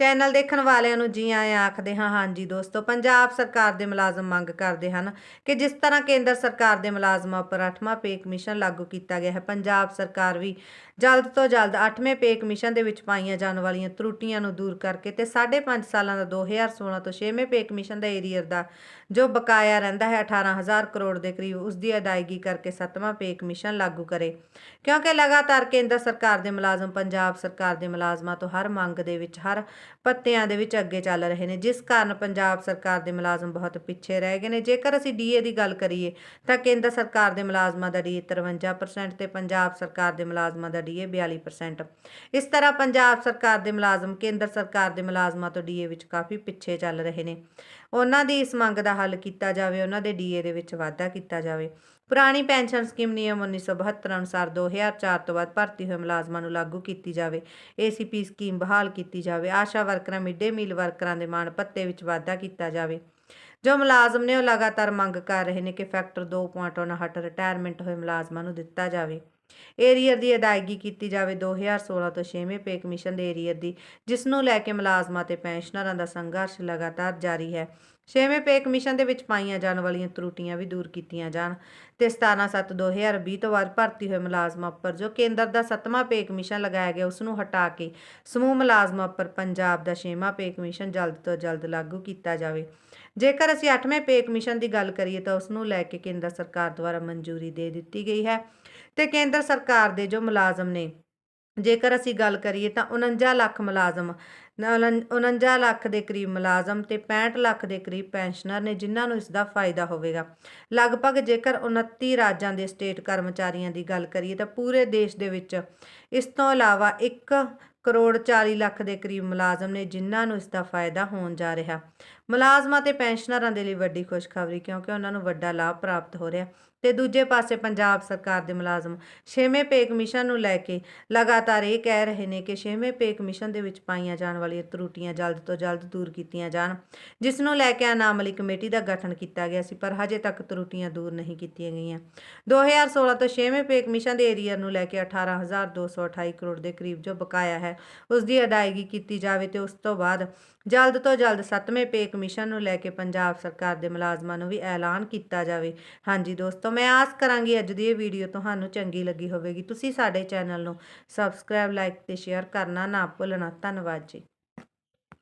Channel ਦੇਖਣ ਵਾਲਿਆਂ ਨੂੰ ਜੀ ਆਇਆਂ ਆਖਦੇ ਹਾਂ, ਹਾਂਜੀ ਦੋਸਤੋ, ਪੰਜਾਬ ਸਰਕਾਰ ਦੇ ਮੁਲਾਜ਼ਮ ਮੰਗ ਕਰਦੇ ਹਨ ਕਿ ਜਿਸ ਤਰ੍ਹਾਂ ਕੇਂਦਰ ਸਰਕਾਰ ਦੇ ਮੁਲਾਜ਼ਮਾਂ ਉੱਪਰ 8ਵਾਂ ਪੇ ਕਮਿਸ਼ਨ ਲਾਗੂ ਕੀਤਾ ਗਿਆ ਹੈ, ਪੰਜਾਬ ਸਰਕਾਰ ਵੀ ਜਲਦ ਤੋਂ ਜਲਦ 8ਵੇਂ ਪੇ ਕਮਿਸ਼ਨ ਦੇ ਵਿੱਚ ਪਾਈਆਂ ਜਾਣ ਵਾਲੀਆਂ ਤਰੁੱਟੀਆਂ ਨੂੰ ਦੂਰ ਕਰਕੇ ਤੇ 5.5 ਸਾਲਾਂ ਦਾ 2016 ਤੋਂ 6ਵੇਂ ਪੇ ਕਮਿਸ਼ਨ ਦਾ ਏਰੀਅਰ ਦਾ ਜੋ ਬਕਾਇਆ ਰਹਿੰਦਾ ਹੈ 18000 ਕਰੋੜ ਦੇ ਕਰੀਬ, ਉਸ ਦੀ ਅਦਾਇਗੀ ਕਰਕੇ 7ਵਾਂ ਪੇ ਕਮਿਸ਼ਨ ਲਾਗੂ ਕਰੇ। ਕਿਉਂਕਿ ਲਗਾਤਾਰ ਕੇਂਦਰ ਸਰਕਾਰ ਦੇ ਮੁਲਾਜ਼ਮ, ਪੰਜਾਬ ਸਰਕਾਰ ਦੇ ਮੁਲਾਜ਼ਮਾਂ ਤੋਂ ਹਰ ਮੰਗ ਦੇ ਵਿੱਚ ਹਰ ਪੱਤਿਆਂ ਦੇ ਵਿੱਚ ਅੱਗੇ ਚੱਲ ਰਹੇ ਨੇ, ਜਿਸ ਕਾਰਨ ਪੰਜਾਬ ਸਰਕਾਰ ਦੇ ਮੁਲਾਜ਼ਮ ਬਹੁਤ ਪਿੱਛੇ ਰਹਿ ਗਏ ਨੇ। ਜੇਕਰ ਅਸੀਂ ਡੀਏ ਦੀ ਗੱਲ ਕਰੀਏ, ਤਾਂ ਕੇਂਦਰ ਸਰਕਾਰ ਦੇ ਮੁਲਾਜ਼ਮਾਂ ਦਾ ਡੀਏ 53% ਤੇ ਪੰਜਾਬ ਸਰਕਾਰ ਦੇ ਮੁਲਾਜ਼ਮਾਂ ਦਾ ਡੀਏ 42% ਇਸ ਤਰ੍ਹਾਂ ਪੰਜਾਬ ਸਰਕਾਰ ਦੇ ਮੁਲਾਜ਼ਮ ਕੇਂਦਰ ਸਰਕਾਰ ਦੇ ਮੁਲਾਜ਼ਮਾਂ ਤੋਂ ਡੀਏ ਵਿੱਚ ਕਾਫੀ ਪਿੱਛੇ ਚੱਲ ਰਹੇ ਨੇ। ਉਹਨਾਂ ਦੀ ਇਸ ਮੰਗ ਦਾ ਹੱਲ ਕੀਤਾ ਜਾਵੇ, ਉਹਨਾਂ ਦੇ ਡੀਏ ਦੇ ਵਿੱਚ ਵਾਧਾ ਕੀਤਾ ਜਾਵੇ। ਪੁਰਾਣੀ ਪੈਨਸ਼ਨ ਸਕੀਮ ਨਿਯਮ 1972 ਅਨੁਸਾਰ 2004 ਤੋਂ ਬਾਅਦ ਭਰਤੀ ਹੋਏ ਮੁਲਾਜ਼ਮਾਂ ਨੂੰ ਲਾਗੂ ਕੀਤੀ ਜਾਵੇ। ਏਸੀਪੀ ਸਕੀਮ ਬਹਾਲ ਕੀਤੀ ਜਾਵੇ। ਆਸ਼ਾ ਵਰਕਰਾਂ, ਮਿੱਡੇ ਮੀਲ ਵਰਕਰਾਂ ਦੇ ਮਾਣ ਭੱਤੇ ਵਿੱਚ ਵਾਧਾ ਕੀਤਾ ਜਾਵੇ। ਜੋ ਮੁਲਾਜ਼ਮ ਨੇ ਉਹ ਲਗਾਤਾਰ ਮੰਗ ਕਰ ਰਹੇ ਨੇ ਕਿ ਫੈਕਟਰ 2.59 ਰਿਟਾਇਰਮੈਂਟ ਹੋਏ ਮੁਲਾਜ਼ਮਾਂ ਨੂੰ ਦਿੱਤਾ ਜਾਵੇ। ਏਰੀਅਰ ਦੀ ਅਦਾਇਗੀ ਕੀਤੀ ਜਾਵੇ 2016 ਤੋਂ 6ਵੇਂ ਪੇ ਕਮਿਸ਼ਨ ਦੇ ਏਰੀਅਰ ਦੀ, ਜਿਸ ਨੂੰ ਲੈ ਕੇ ਮੁਲਾਜ਼ਮਾਂ ਤੇ ਪੈਨਸ਼ਨਰਾਂ ਦਾ ਸੰਘਰਸ਼ ਲਗਾਤਾਰ ਜਾਰੀ ਹੈ। ਛੇਵੇਂ ਪੇ ਕਮਿਸ਼ਨ ਦੇ ਵਿੱਚ ਪਾਈਆਂ ਜਾਣ ਵਾਲੀਆਂ ਤਰੁੱਟੀਆਂ ਵੀ ਦੂਰ ਕੀਤੀਆਂ ਜਾਣ ਤੇ 17/7/2020 ਤੋਂ ਬਾਅਦ ਭਰਤੀ ਹੋਏ ਮੁਲਾਜ਼ਮਾਂ ਉੱਪਰ ਜੋ ਕੇਂਦਰ ਦਾ 7ਵਾਂ ਪੇ ਕਮਿਸ਼ਨ ਲਗਾਇਆ ਗਿਆ ਉਸ ਨੂੰ ਹਟਾ ਕੇ ਸਮੂਹ ਮੁਲਾਜ਼ਮਾਂ ਉੱਪਰ ਪੰਜਾਬ ਦਾ 6ਵਾਂ ਪੇ ਕਮਿਸ਼ਨ ਜਲਦ ਤੋਂ ਜਲਦ ਲਾਗੂ ਕੀਤਾ ਜਾਵੇ। ਜੇਕਰ ਅਸੀਂ 8ਵੇਂ ਪੇ ਕਮਿਸ਼ਨ ਦੀ ਗੱਲ ਕਰੀਏ ਤਾਂ ਉਸ ਨੂੰ ਲੈ ਕੇ ਕੇਂਦਰ ਸਰਕਾਰ ਦੁਆਰਾ ਮਨਜ਼ੂਰੀ ਦੇ ਦਿੱਤੀ ਗਈ ਹੈ ਤੇ ਕੇਂਦਰ ਸਰਕਾਰ ਦੇ ਜੋ ਮੁਲਾਜ਼ਮ ਨੇ ਜੇਕਰ ਅਸੀਂ ਗੱਲ ਕਰੀਏ ਤਾਂ 49 ਲੱਖ ਮੁਲਾਜ਼ਮ ਨਾਲ 49 ਲੱਖ ਦੇ ਕਰੀਬ ਮੁਲਾਜ਼ਮ ਤੇ 65 ਲੱਖ ਦੇ ਕਰੀਬ ਪੈਨਸ਼ਨਰ ਨੇ ਜਿਨ੍ਹਾਂ ਨੂੰ ਇਸ ਦਾ ਫਾਇਦਾ ਹੋਵੇਗਾ। ਲਗਭਗ ਜੇਕਰ 29 ਰਾਜਾਂ ਦੇ ਸਟੇਟ ਕਰਮਚਾਰੀਆਂ ਦੀ ਗੱਲ ਕਰੀਏ ਤਾਂ ਪੂਰੇ ਦੇਸ਼ ਦੇ ਵਿੱਚ ਇਸ ਤੋਂ ਇਲਾਵਾ 1 ਕਰੋੜ 40 ਲੱਖ ਦੇ ਕਰੀਬ ਮੁਲਾਜ਼ਮ ਨੇ ਜਿਨ੍ਹਾਂ ਨੂੰ ਇਸ ਦਾ ਫਾਇਦਾ ਹੋਣ ਜਾ ਰਿਹਾ। ਮੁਲਾਜ਼ਮਾਂ ਤੇ ਪੈਨਸ਼ਨਰਾਂ ਦੇ ਲਈ ਵੱਡੀ ਖੁਸ਼ਖਬਰੀ, ਕਿਉਂਕਿ ਉਹਨਾਂ ਨੂੰ ਵੱਡਾ ਲਾਭ ਪ੍ਰਾਪਤ ਹੋ ਰਿਹਾ। ਤੇ ਦੂਜੇ ਪਾਸੇ ਪੰਜਾਬ ਸਰਕਾਰ ਦੇ ਮੁਲਾਜ਼ਮ 6ਵੇਂ ਪੇ ਕਮਿਸ਼ਨ ਨੂੰ ਲੈ ਕੇ ਲਗਾਤਾਰ ਇਹ ਕਹਿ ਰਹੇ ਨੇ ਕਿ 6ਵੇਂ ਪੇ ਕਮਿਸ਼ਨ ਦੇ ਵਿੱਚ ਪਾਈਆਂ ਜਾਣ ਵਾਲੀਆਂ ਤਰੁੱਟੀਆਂ ਜਲਦ ਤੋਂ ਜਲਦ ਦੂਰ ਕੀਤੀਆਂ ਜਾਣ, ਜਿਸ ਨੂੰ ਲੈ ਕੇ ਅਨਾਮਲੀ ਕਮੇਟੀ ਦਾ ਗਠਨ ਕੀਤਾ ਗਿਆ ਸੀ, ਪਰ ਹਜੇ ਤੱਕ ਤਰੁੱਟੀਆਂ ਦੂਰ ਨਹੀਂ ਕੀਤੀਆਂ ਗਈਆਂ। 2016 ਤੋਂ 6ਵੇਂ ਪੇ ਕਮਿਸ਼ਨ ਦੇ ਏਰੀਅਰ ਨੂੰ ਲੈ ਕੇ 18228 ਕਰੋੜ ਦੇ ਕਰੀਬ ਜੋ ਬਕਾਇਆ ਹੈ ਹੈ। ਉਸ ਦੀ ਅਦਾਇਗੀ ਕੀਤੀ ਜਾਵੇ ਤੇ ਉਸ ਤੋਂ ਬਾਅਦ ਜਲਦ ਤੋਂ ਜਲਦ 7ਵੇਂ ਪੇ ਕਮਿਸ਼ਨ ਨੂੰ ਲੈ ਕੇ ਪੰਜਾਬ ਸਰਕਾਰ ਦੇ ਮੁਲਾਜ਼ਮਾਂ ਨੂੰ ਵੀ ਐਲਾਨ ਕੀਤਾ ਜਾਵੇ। ਹਾਂਜੀ ਦੋਸਤੋ, ਮੈਂ ਆਸ ਕਰਾਂਗੀ ਅੱਜ ਦੀ ਇਹ ਵੀਡੀਓ ਤੁਹਾਨੂੰ ਚੰਗੀ ਲੱਗੀ ਹੋਵੇਗੀ। ਤੁਸੀਂ ਸਾਡੇ ਚੈਨਲ ਨੂੰ ਸਬਸਕ੍ਰਾਈਬ, ਲਾਈਕ ਤੇ ਸ਼ੇਅਰ ਕਰਨਾ ਨਾ ਭੁੱਲਣਾ। ਧੰਨਵਾਦ ਜੀ।